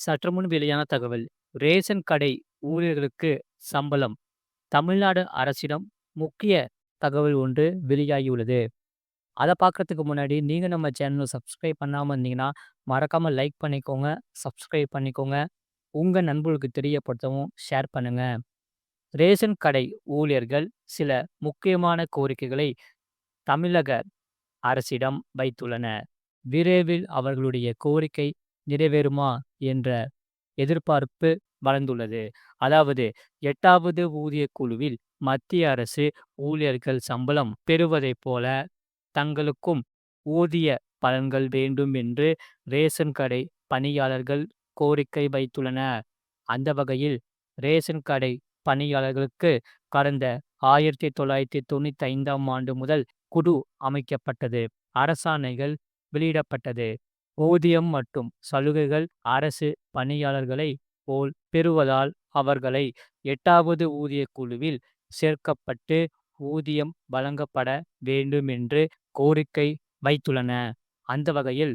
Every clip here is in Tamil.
சற்று முன் வெளியான தகவல். ரேஷன் கடை ஊழியர்களுக்கு சம்பளம். தமிழ்நாடு அரசிடம் முக்கிய தகவல் ஒன்று வெளியாகியுள்ளது. அதை பார்க்கறதுக்கு முன்னாடி நீங்கள் நம்ம சேனலை சப்ஸ்கிரைப் பண்ணாமல் இருந்தீங்கன்னா மறக்காமல் லைக் பண்ணிக்கோங்க சப்ஸ்கிரைப் பண்ணிக்கோங்க. உங்கள் நண்பர்களுக்கு தெரியப்படுத்தவும் ஷேர் பண்ணுங்கள் ரேஷன் கடை ஊழியர்கள் சில முக்கியமான கோரிக்கைகளை தமிழக அரசிடம் வைத்துள்ளனர். விரைவில் அவர்களுடைய கோரிக்கை நிறைவேறுமா? என்ற எதிர்பார்ப்பு வளர்ந்துள்ளது. அதாவது எட்டாவது ஊதிய குழுவில் மத்திய அரசு ஊழியர்கள் சம்பளம் பெறுவதைப் போல தங்களுக்கும் ஊதிய பலன்கள் வேண்டும் என்று ரேஷன் கடை பணியாளர்கள் கோரிக்கை வைத்துள்ளனர். அந்த வகையில் ரேஷன் கடை பணியாளர்களுக்கு கடந்த ஆயிரத்தி தொள்ளாயிரத்தி தொண்ணூத்தி ஐந்தாம் ஆண்டு முதல் குழு அமைக்கப்பட்டது. அரசாணைகள் வெளியிடப்பட்டது. ஊதியம் மற்றும் சலுகைகள் அரசு பணியாளர்களை போல் பெறுவதால் அவர்களை எட்டாவது ஊதிய குழுவில் சேர்க்கப்பட்டு ஊதியம் வழங்கப்பட வேண்டும் என்று கோரிக்கை வைத்துள்ளன. அந்த வகையில்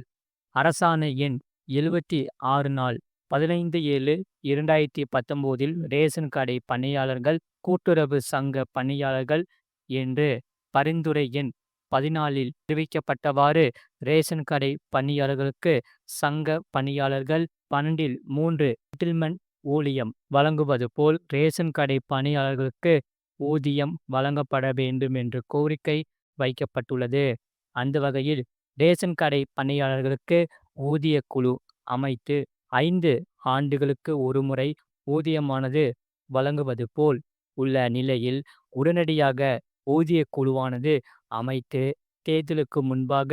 அரசாணை எண் எழுபத்தி ஆறு நாள் பதினைந்து ஏழு இரண்டாயிரத்தி பத்தொம்போதில் ரேஷன் கடை பணியாளர்கள் கூட்டுறவு சங்க பணியாளர்கள் என்று பரிந்துரை எண் பதினாலில் தெரிவிக்கப்பட்டவாறு ரேஷன் கடை பணியாளர்களுக்கு சங்க பணியாளர்கள் பன்னெண்டில் மூன்று செட்டில்மெண்ட் ஊதியம் வழங்குவது போல் ரேஷன் கடை பணியாளர்களுக்கு ஊதியம் வழங்கப்பட வேண்டும் என்று கோரிக்கை வைக்கப்பட்டுள்ளது. அந்த வகையில் ரேஷன் கடை பணியாளர்களுக்கு ஊதிய குழு அமைத்து ஐந்து ஆண்டுகளுக்கு ஒருமுறை ஊதியமானது வழங்குவது போல் உள்ள நிலையில் உடனடியாக ஊதிய குழுவானது அமைத்து தேர்தலுக்கு முன்பாக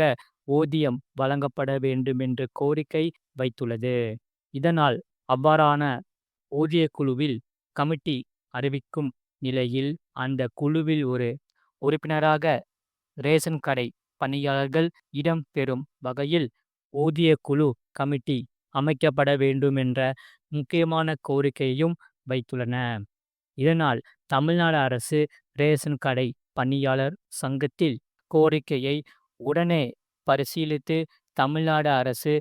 ஊதியம் வழங்கப்பட வேண்டும் என்று கோரிக்கை வைத்துள்ளது. இதனால் அவ்வாறான ஊதிய குழுவில் கமிட்டி அறிவிக்கும் நிலையில் அந்த குழுவில் ஒரு உறுப்பினராக ரேஷன் கடை பணியாளர்கள் இடம் பெறும் வகையில் ஊதிய குழு கமிட்டி அமைக்கப்பட வேண்டும் என்ற முக்கியமான கோரிக்கையையும் வைத்துள்ளன. இதனால் தமிழ்நாடு அரசு ரேஷன் கடை பணியாளர் சங்கத்தில் கோரிக்கையை உடனே பரிசீலித்து தமிழ்நாடு அரசு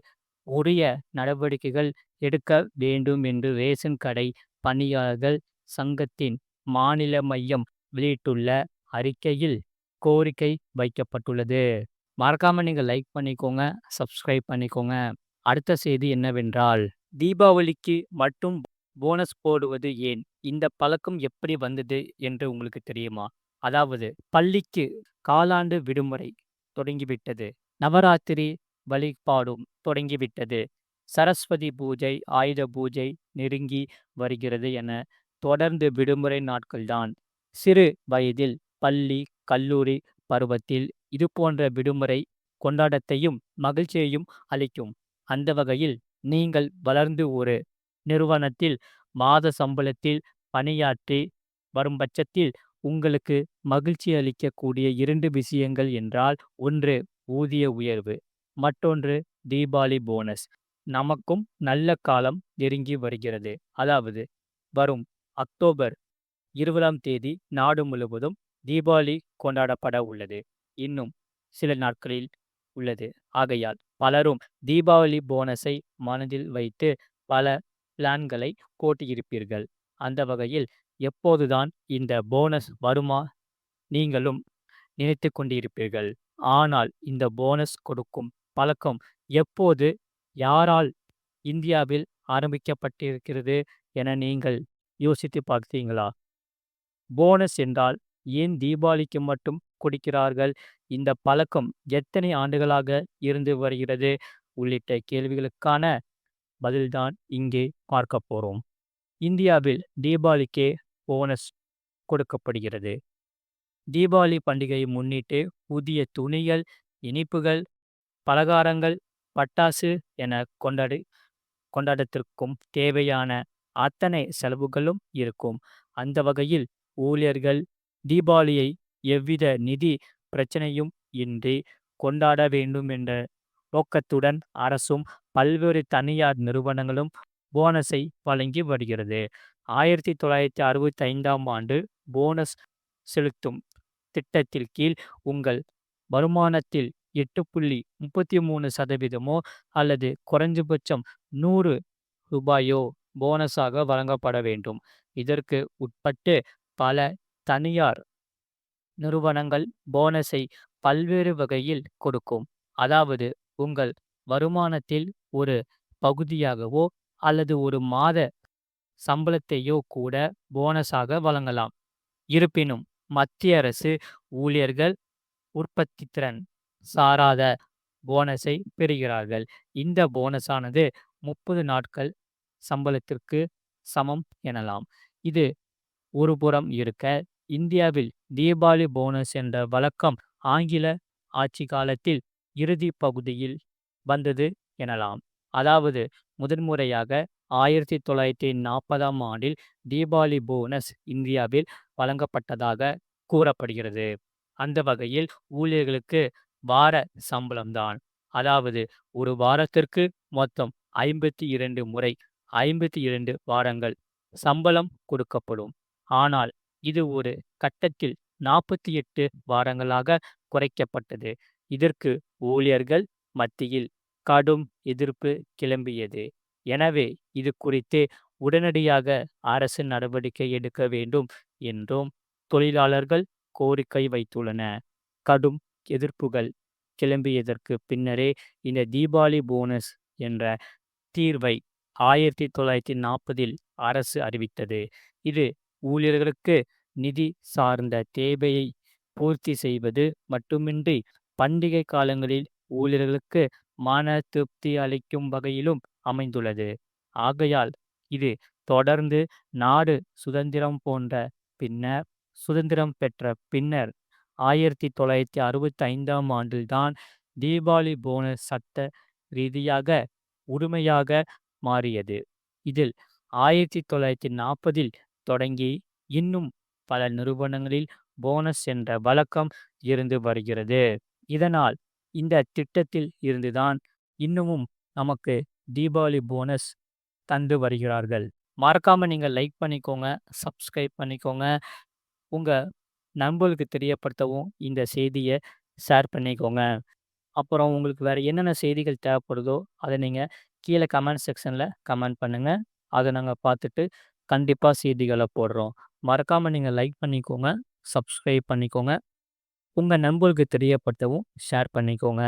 உரிய நடவடிக்கைகள் எடுக்க வேண்டும் என்று ரேஷன் கடை பணியாளர்கள் சங்கத்தின் மாநில மையம் வெளியிட்டுள்ள அறிக்கையில் கோரிக்கை வைக்கப்பட்டுள்ளது. மறக்காம நீங்கள் லைக் பண்ணிக்கோங்க சப்ஸ்கிரைப் பண்ணிக்கோங்க. அடுத்த செய்தி என்னவென்றால் தீபாவளிக்கு மட்டும் போனஸ் போடுவது ஏன்? இந்த பழக்கம் எப்படி வந்தது என்று உங்களுக்கு தெரியுமா? அதாவது பள்ளிக்கு காலாண்டு விடுமுறை தொடங்கிவிட்டது. நவராத்திரி வழிபாடும் தொடங்கிவிட்டது. சரஸ்வதி பூஜை ஆயுத பூஜை நெருங்கி வருகிறது என தொடர்ந்து விடுமுறை நாட்கள்தான் சிறு வயதில் பள்ளி கல்லூரி பருவத்தில் இது போன்ற விடுமுறை கொண்டாட்டத்தையும் மகிழ்ச்சியையும் அளிக்கும். அந்த வகையில் நீங்கள் வளர்ந்து ஒரு நிறுவனத்தில் மாத சம்பளத்தில் பணியாற்றி வரும் பட்சத்தில் உங்களுக்கு மகிழ்ச்சி அளிக்கக்கூடிய இரண்டு விஷயங்கள் என்றால் ஒன்று ஊதிய உயர்வு மற்றொன்று தீபாவளி போனஸ். நமக்கும் நல்ல காலம் நெருங்கி வருகிறது. அதாவது வரும் அக்டோபர் இருபதாம் தேதி நாடு முழுவதும் தீபாவளி கொண்டாடப்பட உள்ளது. இன்னும் சில நாட்களில் உள்ளது. ஆகையால் பலரும் தீபாவளி போனஸை மனதில் வைத்து பல பிளான்களை கோட்டியிருப்பீர்கள் அந்த வகையில் எப்போதுதான் இந்த போனஸ் வருமா நீங்களும் நினைத்து கொண்டிருப்பீர்கள். ஆனால் இந்த போனஸ் கொடுக்கும் பழக்கம் எப்போது யாரால் இந்தியாவில் ஆரம்பிக்கப்பட்டிருக்கிறது என நீங்கள் யோசித்து பார்த்தீங்களா போனஸ் என்றால் ஏன் தீபாவளிக்கு மட்டும் கொடுக்கிறார்கள்? இந்த பழக்கம் எத்தனை ஆண்டுகளாக இருந்து வருகிறது? உள்ளிட்ட கேள்விகளுக்கான பதில்தான் இங்கே பார்க்க போகிறோம் இந்தியாவில் தீபாவளிக்கே போனஸ் கொடுக்கப்படுகிறது. தீபாவளி பண்டிகையை முன்னிட்டு புதிய துணிகள் இனிப்புகள் பலகாரங்கள் பட்டாசு என கொண்டாடு கொண்டாடத்திற்கும் தேவையான அத்தனை செலவுகளும் இருக்கும். அந்த வகையில் ஊழியர்கள் தீபாவளியை எவ்வித நிதி பிரச்சனையும் இன்றி கொண்டாட வேண்டும் என்ற நோக்கத்துடன் அரசும் பல்வேறு தனியார் நிறுவனங்களும் போனஸை வழங்கி வருகிறது ஆயிரத்தி தொள்ளாயிரத்தி அறுபத்தி ஐந்தாம் ஆண்டு போனஸ் செலுத்தும் திட்டத்தில் கீழ் உங்கள் வருமானத்தில் எட்டு புள்ளி முப்பத்தி மூணு சதவீதமோ அல்லது குறைஞ்சபட்சம் நூறு ரூபாயோ போனஸாக வழங்கப்பட வேண்டும். இதற்கு உட்பட்டு பல தனியார் நிறுவனங்கள் போனஸை பல்வேறு வகையில் கொடுக்கும். அதாவது உங்கள் வருமானத்தில் ஒரு பகுதியாகவோ அல்லது ஒரு மாத சம்பளத்தையோ கூட போனஸாக வழங்கலாம். இருப்பினும் மத்திய அரசு ஊழியர்கள் உற்பத்தித்திறன் சாராத போனஸை பெறுகிறார்கள். இந்த போனஸானது முப்பது நாட்கள் சம்பளத்திற்கு சமம் எனலாம். இது ஒருபுறம் இருக்க, இந்தியாவில் தீபாவளி போனஸ் என்ற வழக்கம் ஆங்கில ஆட்சி காலத்தில் இறுதி பகுதியில் வந்தது எனலாம். அதாவது முதன்முறையாக ஆயிரத்தி தொள்ளாயிரத்தி நாற்பதாம் ஆண்டில் தீபாவளி போனஸ் இந்தியாவில் வழங்கப்பட்டதாக கூறப்படுகிறது. அந்த வகையில் ஊழியர்களுக்கு வார சம்பளம்தான். அதாவது ஒரு வாரத்திற்கு மொத்தம் ஐம்பத்தி இரண்டு முறை ஐம்பத்தி இரண்டு வாரங்கள் சம்பளம் கொடுக்கப்படும். ஆனால் இது ஒரு கட்டத்தில் நாற்பத்தி எட்டு வாரங்களாக குறைக்கப்பட்டது. இதற்கு ஊழியர்கள் மத்தியில் கடும் எதிர்ப்பு கிளம்பியது. எனவே இது குறித்து உடனடியாக அரசு நடவடிக்கை எடுக்க வேண்டும் என்றும் தொழிலாளர்கள் கோரிக்கை வைத்துள்ளன. கடும் எதிர்ப்புகள் கிளம்பியதற்கு பின்னரே இந்த தீபாவளி போனஸ் என்ற தீர்வை ஆயிரத்தி தொள்ளாயிரத்தி நாற்பதில் அரசு அறிவித்தது. இது ஊழியர்களுக்கு நிதி சார்ந்த தேவையை பூர்த்தி செய்வது மட்டுமின்றி பண்டிகை காலங்களில் ஊழியர்களுக்கு மன திருப்தி அளிக்கும் வகையிலும் அமைந்துள்ளது. ஆகையால் இது தொடர்ந்து நாடு சுதந்திரம் போன்ற பின்னர் சுதந்திரம் பெற்ற பின்னர் ஆயிரத்தி தொள்ளாயிரத்தி அறுபத்தி ஐந்தாம் ஆண்டில்தான் தீபாவளி போனஸ் சட்ட ரீதியாக உரிமையாக மாறியது. இதில் ஆயிரத்தி தொள்ளாயிரத்தி நாற்பதில் தொடங்கி இன்னும் பல நிறுவனங்களில் போனஸ் என்ற வழக்கம் இருந்து வருகிறது. இதனால் இந்த திட்டத்தில் இருந்துதான் இன்னமும் நமக்கு தீபாவளி போனஸ் தந்து வருகிறார்கள். மறக்காமல் நீங்கள் லைக் பண்ணிக்கோங்க, சப்ஸ்கிரைப் பண்ணிக்கோங்க. உங்கள் நண்பர்களுக்கு தெரியப்படுத்தவும் இந்த செய்தியை ஷேர் பண்ணிக்கோங்க. அப்புறம் உங்களுக்கு வேறு என்னென்ன செய்திகள் தேவைப்படுதோ, அதை நீங்கள் கீழே கமெண்ட் செக்ஷனில் கமெண்ட் பண்ணுங்கள் அதை நாங்கள் பார்த்துட்டு கண்டிப்பாக செய்திகளை போடுறோம். மறக்காமல் நீங்கள் லைக் பண்ணிக்கோங்க, சப்ஸ்கிரைப் பண்ணிக்கோங்க. உங்கள் நண்பர்களுக்கு தெரியப்படுத்தவும் ஷேர் பண்ணிக்கோங்க.